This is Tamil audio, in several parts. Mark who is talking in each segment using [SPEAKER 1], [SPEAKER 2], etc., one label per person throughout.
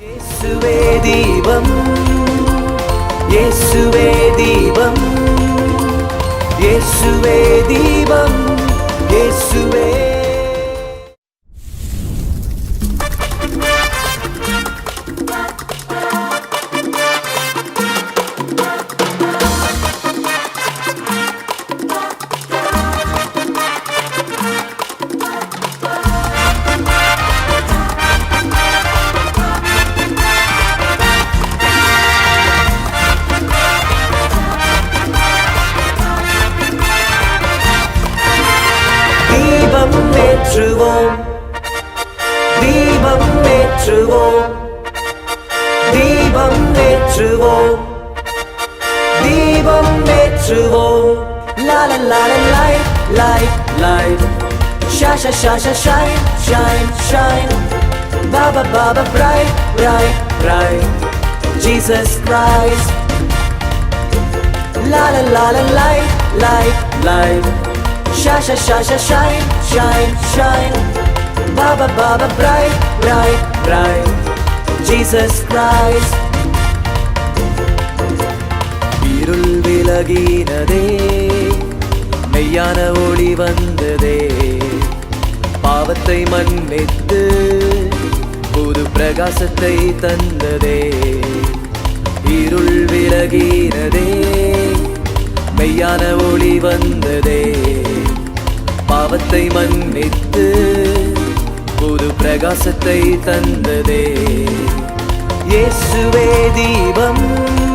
[SPEAKER 1] இயேசுவே தீபம் இயேசுவே தீபம் இயேசுவே தீபம் இயேசுவே La la la la light, light, light. Sha sha sha sha shine, shine, shine. Ba ba ba ba bright, bright, bright. Jesus Christ. La la la la light, light, light. Sha sha sha sha shine, shine, shine. Ba ba ba ba bright, bright, bright. Jesus Christ. இருள் விலகினதே. மெய்யான ஒளி வந்ததே. பாவத்தை மன்னித்து புது பிரகாசத்தை தந்ததே. இருள் விலகினதே. மெய்யான ஒளி வந்ததே. பாவத்தை மன்னித்து புது பிரகாசத்தை தந்ததே. இயேசுவே தீபம்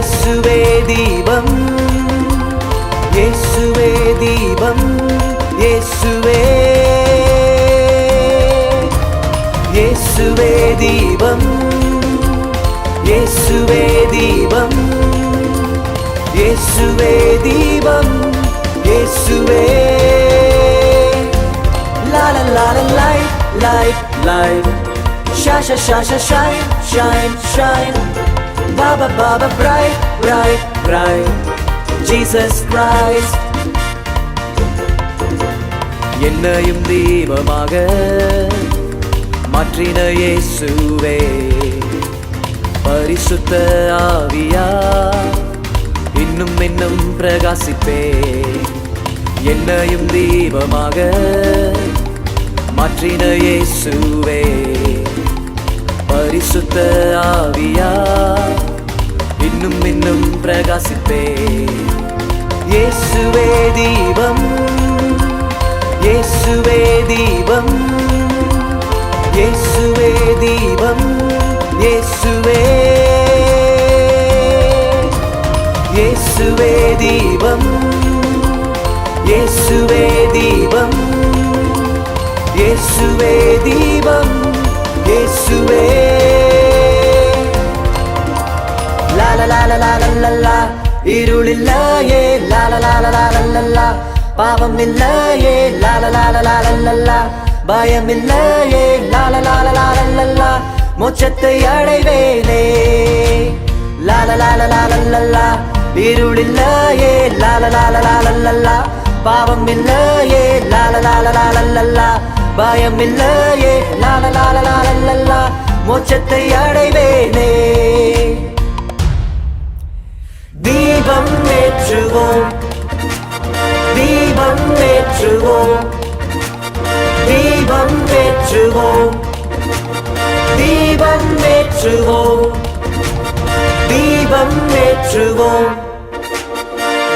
[SPEAKER 1] இயேசுவே தீபம் இயேசுவே தீபம் இயேசுவே இயேசுவே தீபம் இயேசுவே தீபம் இயேசுவே தீபம் இயேசுவே La la la la light, light, light. Shine, shine, shine, shine, shine, shine, shine. Baba, Baba, bright, bright, bright. Jesus Christ. என்னையும் தீபமாக மாற்றின இயேசுவே பரிசுத்த ஆவியா இன்னும் இன்னும் பிரகாசிப்பே என்னையும் தீபமாக மாற்றின இயேசுவே பரிசுத்த ஆவியா இருப்பே இயேசுவே தீபம் இயேசுவே தீபம் இயேசுவே தீபம் இயேசுவே இயேசுவே தீபம் இயேசுவே தீபம் இயேசுவே தீபம் இயேசுவே. la la la la இருளில்லாயே லாலலாலலாலல்லா பாவம் இல்லையே லாலலாலலாலல்லா பயம் இல்லையே லாலலாலலாலல்லா மோட்சத்தை அடைவேனே லாலலாலலாலல்லா இருளில்லாயே லாலலாலலாலல்லா பாவம் இல்லையே லாலலாலலாலல்லா பயம் இல்லையே லாலலாலலாலல்லா மோட்சத்தை அடைவேனே ஏற்றுவோம். தீபம் ஏற்றுவோம். தீபம் ஏற்றுவோம்.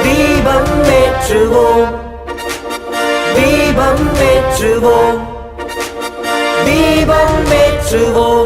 [SPEAKER 1] தீபம் ஏற்றுவோம். தீபம் ஏற்றுவோம். தீபம் ஏற்றுவோம்.